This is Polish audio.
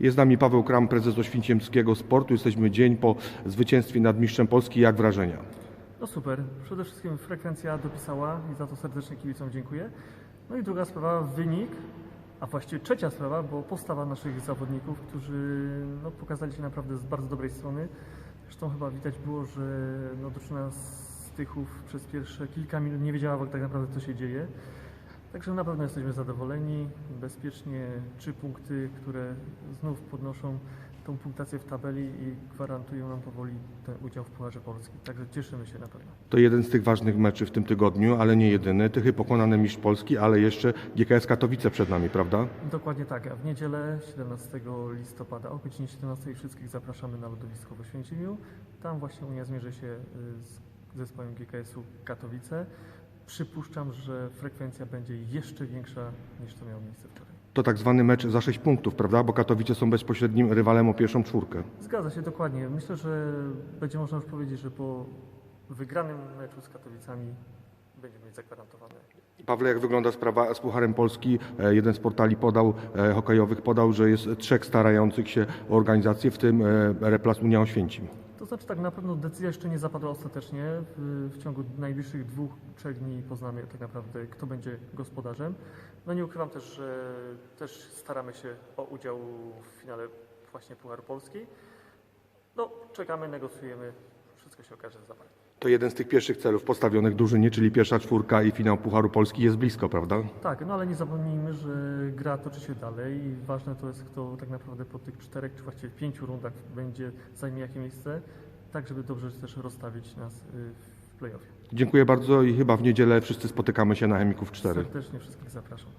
Jest z nami Paweł Kram, prezes Oświęcimskiego Sportu. Jesteśmy dzień po zwycięstwie nad mistrzem Polski. Jak wrażenia? No super. Przede wszystkim frekwencja dopisała i za to serdecznie kibicom dziękuję. No i druga sprawa, wynik, a właściwie trzecia sprawa, bo postawa naszych zawodników, którzy no, pokazali się naprawdę z bardzo dobrej strony. Zresztą chyba widać było, że no, drużyna z Tychów przez pierwsze kilka minut nie wiedziała tak naprawdę, co się dzieje. Także na pewno jesteśmy zadowoleni. Bezpiecznie trzy punkty, które znów podnoszą tą punktację w tabeli i gwarantują nam powoli ten udział w Pucharze Polski. Także cieszymy się na pewno. To jeden z tych ważnych meczy w tym tygodniu, ale nie jedyny. Tychy pokonane mistrz Polski, ale jeszcze GKS Katowice przed nami, prawda? Dokładnie tak. A w niedzielę 17 listopada o godzinie 17 wszystkich zapraszamy na lodowisko w Oświęcimiu. Tam właśnie Unia zmierzy się y, z zespołem GKS-u Katowice. Przypuszczam, że frekwencja będzie jeszcze większa niż to miało miejsce wczoraj. To tak zwany mecz za 6 punktów, prawda? Bo Katowice są bezpośrednim rywalem o pierwszą czwórkę. Zgadza się dokładnie. Myślę, że będzie można już powiedzieć, że po wygranym meczu z Katowicami będziemy mieć zagwarantowane Pawle, jak wygląda sprawa z Pucharem Polski? E, Jeden z portali podał, e, hokejowych podał, że jest trzech starających się o organizację, w tym e, Replas Unia Oświęcim. To znaczy tak, na pewno decyzja jeszcze nie zapadła ostatecznie. W, ciągu najbliższych dwóch, trzech dni poznamy tak naprawdę, kto będzie gospodarzem. No nie ukrywam też, że też staramy się o udział w finale właśnie Pucharu Polski. No, czekamy, negocjujemy, wszystko się okaże za parę. To jeden z tych pierwszych celów postawionych drużynie, czyli pierwsza czwórka i finał Pucharu Polski jest blisko, prawda? Tak, no ale nie zapomnijmy, że gra toczy się dalej i ważne to jest, kto tak naprawdę po tych czterech, czy właściwie pięciu rundach będzie, zajmie jakie miejsce, tak żeby dobrze też rozstawić nas y, w playoffie. Dziękuję bardzo i chyba w niedzielę wszyscy spotykamy się na Chemików 4. Serdecznie wszystkich zapraszam.